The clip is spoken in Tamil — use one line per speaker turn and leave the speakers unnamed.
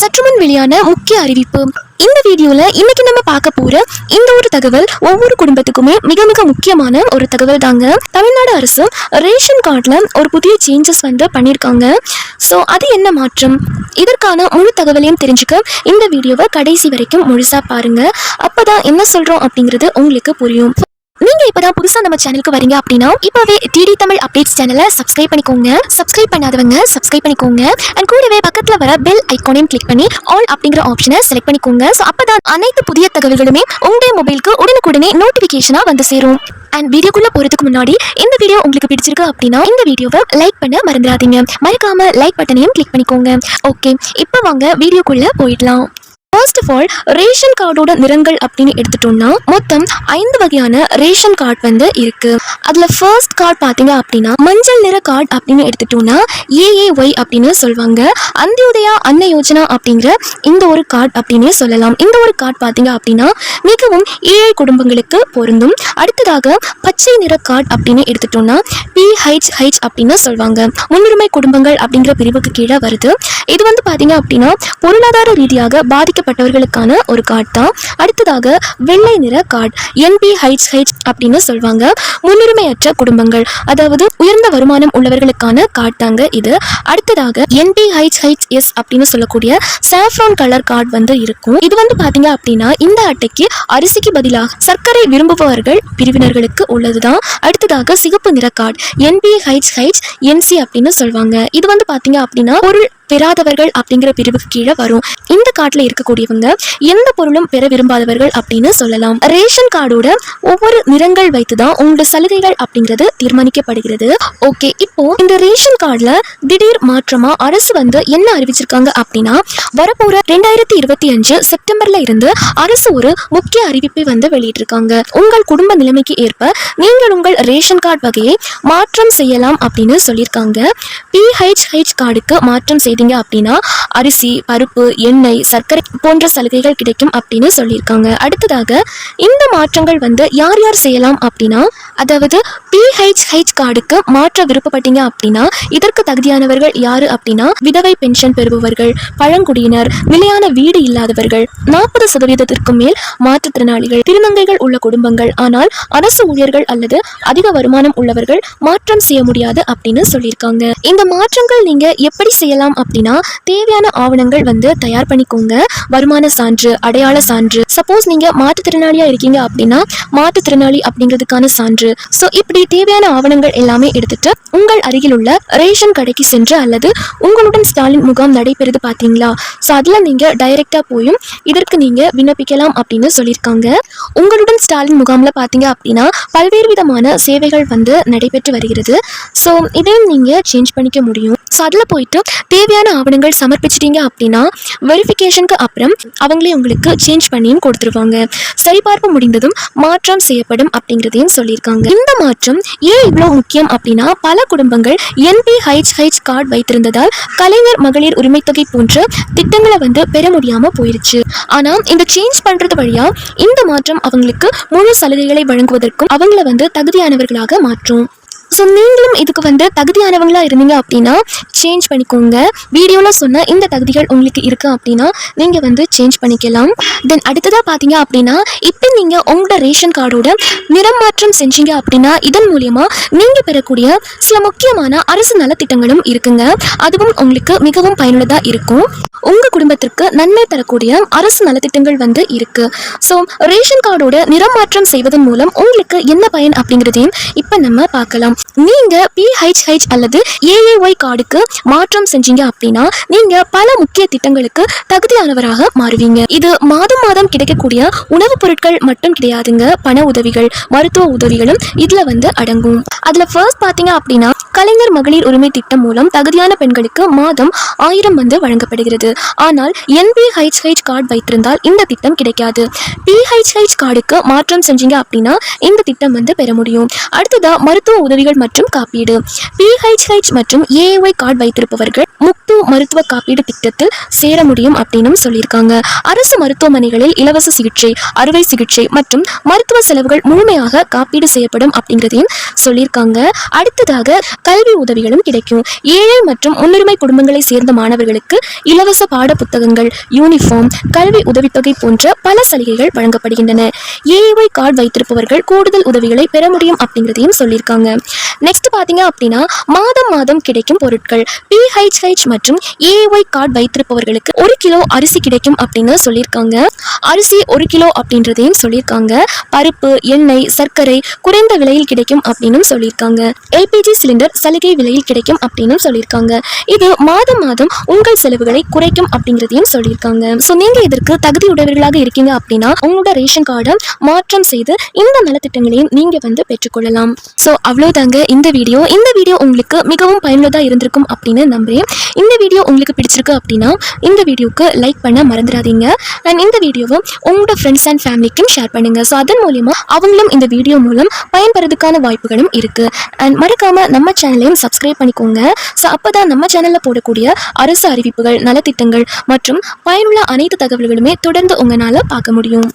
சற்றுமுன் வெளியான முக்கிய அறிவிப்பு. இந்த வீடியோல இன்னைக்கு நம்ம பார்க்க போற இந்த ஒரு தகவல் ஒவ்வொரு குடும்பத்துக்குமே மிக மிக முக்கியமான ஒரு தகவல் தாங்க. தமிழ்நாடு அரசு ரேஷன் கார்டில் ஒரு புதிய சேஞ்சஸ் வந்து பண்ணியிருக்காங்க ஸோ அது என்ன மாற்றம்? இதற்கான முழு தகவலையும் தெரிஞ்சுக்க இந்த வீடியோவை கடைசி வரைக்கும் முழுசாக பாருங்க. அப்போதான் என்ன சொல்கிறோம் அப்படிங்கிறது உங்களுக்கு புரியும். நீங்க இப்பதான் புதுசா நம்ம சேனலுக்கு வரீங்க அப்படின்னா இப்பவே டிடி தமிழ் அப்டேட்ஸ் சேனலை சப்ஸ்கிரைப் பண்ணிக்கோங்க. சப்ஸ்கிரைப் பண்ணாதவங்க சப்ஸ்கிரைப் பண்ணிக்கோங்க. அண்ட் கூடவே பக்கத்துல வர பெல் ஐக்கானையும் கிளிக் பண்ணி ஆல் அப்படிங்கிற ஆப்ஷனை செலக்ட் பண்ணிக்கோங்க. ஸோ அப்பதான் அனைத்து புதிய தகவல்களுமே உங்களுடைய மொபைலுக்கு உடனுக்குடனே நோட்டிபிகேஷனா வந்து சேரும். அண்ட் வீடியோக்குள்ள போறதுக்கு முன்னாடி இந்த வீடியோ உங்களுக்கு பிடிச்சிருக்கு அப்படின்னா இந்த வீடியோவை லைக் பண்ண மறந்துடாதீங்க. மறக்காம லைக் பட்டனையும் கிளிக் பண்ணிக்கோங்க. ஓகே இப்போ வாங்க வீடியோக்குள்ள போயிடலாம். ஃபர்ஸ்ட் ஆஃப் ஆல் ரேஷன் கார்டோட நிறங்கள் அப்படின்னு எடுத்துட்டோம்னா மொத்தம் ஐந்து வகையான ரேஷன் கார்டு வந்து இருக்கு. அதுல ஃபர்ஸ்ட் கார்டு பாத்தீங்க அப்படின்னா மஞ்சள் நிற கார்டு அப்படின்னு எடுத்துட்டோம்னா ஏஏஒய் அப்படின்னு சொல்லுவாங்க. அந்தியோதயா அன்ன யோஜனா அப்படிங்கிற இந்த ஒரு கார்டு அப்படின்னே சொல்லலாம். இந்த ஒரு கார்டு பாத்தீங்க அப்படின்னா மிகவும் ஏழை குடும்பங்களுக்கு பொருந்தும். அடுத்ததாக பச்சை நிற கார்டு அப்படின்னு எடுத்துட்டோம்னா பிஹெச்ஹெச் அப்படின்னு சொல்லுவாங்க. முன்னுரிமை குடும்பங்கள் அப்படிங்கிற பிரிவுக்கு கீழே வருது. இது வந்து பாத்தீங்க அப்படின்னா பொருளாதார ரீதியாக பட்டவர்களுக்கான ஒரு கார்டு தான். அடுத்ததாக வெள்ளை நிற கார்டு என்பிஹெச்ஹெச் அப்படின்னு சொல்லுவாங்க முன்னுரிமையற்ற குடும்பங்கள் அதாவது உயர்ந்த வருமானம் உள்ளவர்களுக்கான கார்டு தாங்க இது. அடுத்ததாக என்பிஹெச்ஹெச்எஸ் அப்படின்னு சொல்லக்கூடிய சாஃப்ரான் கலர் கார்டு வந்து இருக்கும். இது வந்து பாத்தீங்க அப்படின்னா இந்த அட்டைக்கு அரிசிக்கு பதிலாக சர்க்கரை விரும்புபவர்கள் பிரிவினர்களுக்கு உள்ளதுதான் அடுத்ததாக சிகப்பு நிற கார்டு என்பிஹெச்ஹெச் என்சி அப்படின்னு சொல்லுவாங்க இது வந்து பாத்தீங்க அப்படின்னா பொருள் பெறாதவர்கள் அப்படிங்கிற பிரிவுக்கு கீழே வரும். இந்த கார்டில் இருக்கக்கூடியவங்க எந்த பொருளும் பெற விரும்பாதவர்கள் அப்படின்னு சொல்லலாம். ரேஷன் கார்டோட ஒவ்வொரு நிறங்கள் வைத்து தான் உங்களோட சலுகைகள் அப்படிங்கிறது தீர்மானிக்கப்படுகிறது. ஓகே இப்போ இந்த ரேஷன் கார்டுல திடீர் மாற்றமா அரசு வந்து என்ன அறிவிச்சிருக்காங்க அப்படின்னா வரப்போற ரெண்டாயிரத்தி இருபத்தி அஞ்சு செப்டம்பர்ல இருந்து அரசு ஒரு முக்கிய அறிவிப்பை வந்து வெளியிட்டிருக்காங்க. உங்கள் குடும்ப நிலைமைக்கு ஏற்ப நீங்கள் உங்கள் ரேஷன் கார்டு வகையை மாற்றம் செய்யலாம் அப்படின்னு சொல்லியிருக்காங்க. பிஹெச்ஹெச் கார்டுக்கு மாற்றம் செய்தீங்க அப்படின்னா அரிசி பருப்பு எண்ணெய் சர்க்கரை போன்ற சலுகைகள் கிடைக்கும் அப்படின்னு சொல்லியிருக்காங்க. அடுத்ததாக இந்த மாற்றங்கள் வந்து யார் யார் செய்யலாம் அப்படின்னா அதாவது பிஹெச்ஹெச் கார்டுக்கு மாற்ற விருப்பப்பட்டீங்க அப்படின்னா இதற்கு தகுதியானவர்கள் யாரு அப்படின்னா விதவை பென்ஷன் பெறுபவர்கள் பழங்குடியினர் நிலையான வீடு இல்லாதவர்கள் நாற்பது சதவீதத்திற்கும் மேல் மாற்றுத்திறனாளிகள் திருநங்கைகள் உள்ள குடும்பங்கள் ஆனால் அரசு ஊழியர்கள் அல்லது அதிக வருமானம் உள்ளவர்கள் மாற்றம் செய்ய முடியாது அப்படின்னு சொல்லியிருக்காங்க. இந்த மாற்றங்கள் நீங்க எப்படி செய்யலாம் அப்படின்னா தேவையான ஆவணங்கள் வந்து தயார் பண்ணிக்கோங்க. வருமான சான்று அடையாள சான்று. சப்போஸ் நீங்க மாற்றுத்திறனாளியா இருக்கீங்க அப்படின்னா மாற்றுத்திறனாளி அப்படிங்கிறதுக்கான சான்று. ஸோ இப்படி தேவையான ஆவணங்கள் எல்லாமே எடுத்துட்டு உங்கள் அருகில் உள்ள ரேஷன் கடைக்கு சென்று அல்லது உங்களுடன் ஸ்டாலின் முகாம் நடைபெறுது பார்த்தீங்களா? ஸோ அதில் நீங்கள் டைரெக்டாக போயும் இதற்கு நீங்கள் விண்ணப்பிக்கலாம் அப்படின்னு சொல்லியிருக்காங்க. உங்களுடன் ஸ்டாலின் முகாமில் பார்த்தீங்க அப்படின்னா பல்வேறு விதமான சேவைகள் வந்து நடைபெற்று வருகிறது. ஸோ இதையும் நீங்கள் சேஞ்ச் பண்ணிக்க முடியும். ஸோ அதில் போயிட்டு தேவையான ஆவணங்கள் சமர்ப்பிச்சிட்டீங்க அப்படின்னா வெரிஃபிகேஷனுக்கு அப்புறம் அவங்களே உங்களுக்கு சேஞ்ச் பண்ணியும் கொடுத்துருவாங்க. சரிபார்ப்பு முடிந்ததும் மாற்றம் செய்யப்படும் அப்படிங்கிறதையும் சொல்லியிருக்காங்க. இந்த மாற்றம் ஏன் இவ்வளோ முக்கியம் அப்படின்னா பல குடும்பங்கள் என்பிஹெச்ஹெச் கார்டு வைத்திருந்ததால் கலைஞர் மகளிர் உரிமை தொகை போன்ற திட்டங்களை வந்து பெற முடியாமல் போயிருச்சு. ஆனால் இந்த சேஞ்ச் பண்ணுறது வழியா இந்த மாற்றம் அவங்களுக்கு முழு சலுகைகளை வழங்குவதற்கும் அவங்கள வந்து தகுதியானவர்களாக மாற்றும். ஸோ நீங்களும் இதுக்கு வந்து தகுதியானவங்களாக இருந்தீங்க அப்படின்னா சேஞ்ச் பண்ணிக்கோங்க. வீடியோவில் சொன்ன இந்த தகுதிகள் உங்களுக்கு இருக்கு அப்படின்னா நீங்கள் வந்து சேஞ்ச் பண்ணிக்கலாம். தென் அடுத்ததாக பார்த்தீங்க அப்படின்னா இப்போ நீங்கள் உங்களோட ரேஷன் கார்டோட நிறம் மாற்றம் செஞ்சீங்க அப்படின்னா இதன் மூலயமா நீங்கள் பெறக்கூடிய சில முக்கியமான அரசு நலத்திட்டங்களும் இருக்குங்க. அதுவும் உங்களுக்கு மிகவும் பயனுள்ளதாக இருக்கும். உங்கள் குடும்பத்திற்கு நன்மை தரக்கூடிய அரசு நலத்திட்டங்கள் வந்து இருக்கு. ஸோ ரேஷன் கார்டோட நிறம் மாற்றம் செய்வதன் மூலம் உங்களுக்கு என்ன பயன் அப்படிங்கிறதையும் இப்போ நம்ம பார்க்கலாம். நீங்க பிஹெச்ஹெச் அல்லது ஏஏஒய் கார்டுக்கு மாற்றம் செஞ்சீங்க அப்படின்னா நீங்க பல முக்கிய திட்டங்களுக்கு தகுதியானவராக மாறுவீங்க. இது மாதம் மாதம் கிடைக்கக்கூடிய உணவுப் பொருட்கள் மட்டும் கிடையாதுங்க. பண உதவிகள் மருத்துவ உதவிகளும் இதுல வந்து அடங்கும். அதுல ஃபர்ஸ்ட் பாத்தீங்க அப்படின்னா கலைஞர் மகளிர் உரிமை திட்டம் மூலம் தகுதியான பெண்களுக்கு மாதம் ஆயிரம் வந்து வழங்கப்படுகிறது. ஆனால் என்பிஹெச்ஹெச் கார்டு வைத்திருந்தால் இந்த திட்டம் கிடைக்காது. பிஹெச்ஹெச் கார்டுக்கு மாற்றம் செஞ்சீங்க அப்படின்னா இந்த திட்டம் வந்து பெற முடியும். அடுத்ததா மருத்துவ உதவிகள் மற்றும் காப்பீடு. பிஹெச்ஹெச் மற்றும் ஏஒய் கார்டு வைத்திருப்பவர்கள் முக்து மருத்துவ காப்பீடு திட்டத்தில் சேர முடியும் அப்படின்னு சொல்லியிருக்காங்க. அரசு மருத்துவமனைகளில் இலவச சிகிச்சை அறுவை சிகிச்சை மற்றும் மருத்துவ செலவுகள் முழுமையாக காப்பீடு செய்யப்படும் அப்படிங்கிறதையும் சொல்லியிருக்காங்க. அடுத்ததாக கல்வி உதவிகளும் கிடைக்கும். ஏழை மற்றும் முன்னுரிமை குடும்பங்களை சேர்ந்த மாணவர்களுக்கு இலவச பாட புத்தகங்கள் யூனிஃபார்ம் கல்வி உதவித்தொகை போன்ற பல சலுகைகள் வழங்கப்படுகின்றன. ஏஐஒய் கார்டு வைத்திருப்பவர்கள் கூடுதல் உதவிகளை பெற முடியும் அப்படிங்கிறதையும் சொல்லியிருக்காங்க. நெக்ஸ்ட் பார்த்தீங்க அப்படின்னா மாதம் மாதம் கிடைக்கும் பொருட்கள். பிஹெச்ஹெச் மற்றும் ஏஒய் கார்டு வைத்திருப்பவர்களுக்கு ஒரு கிலோ அரிசி கிடைக்கும் அப்படின்னு சொல்லியிருக்காங்க. அரிசி ஒரு கிலோ அப்படின்றதையும் சொல்லியிருக்காங்க. பருப்பு எண்ணெய் சர்க்கரை குறைந்த விலையில் கிடைக்கும் அப்படின்னு சொல்லியிருக்காங்க. எல்பிஜி சிலிண்டர் சலுகை விலையில் கிடைக்கும் அப்படின்னு சொல்லியிருக்காங்க. இது மாதம் மாதம் உங்கள் செலவுகளை குறைக்கும் அப்படிங்கிறதையும் சொல்லியிருக்காங்க. ஸோ நீங்க இதற்கு தகுதியுடையவர்களாக இருக்கீங்க அப்படின்னா உங்களோட ரேஷன் கார்டை மாற்றம் செய்து இந்த நலத்திட்டங்களையும் நீங்கள் வந்து பெற்றுக்கொள்ளலாம். ஸோ அவ்வளோதாங்க இந்த வீடியோ. இந்த வீடியோ உங்களுக்கு மிகவும் பயனுள்ளதாக இருந்திருக்கும் அப்படின்னு நம்புறேன். இந்த வீடியோ உங்களுக்கு பிடிச்சிருக்கு அப்படின்னா இந்த வீடியோக்கு லைக் பண்ண மறந்துடாதீங்க. அண்ட் இந்த வீடியோவை உங்களோட ஃப்ரெண்ட்ஸ் அண்ட் ஃபேமிலிக்கும் ஷேர் பண்ணுங்க. ஸோ அதன் மூலியமாக அவங்களும் இந்த வீடியோ மூலம் பயன்பெறதுக்கான வாய்ப்புகளும் இருக்கு. அண்ட் மறக்காம நம்ம சேனலையும் சப்ஸ்கிரைப் பண்ணிக்கோங்க. ஸோ அப்பதான் நம்ம சேனல்ல போடக்கூடிய அரசு அறிவிப்புகள் நலத்திட்டங்கள் மற்றும் பயனுள்ள அனைத்து தகவல்களுமே தொடர்ந்து உங்களால பார்க்க முடியும்.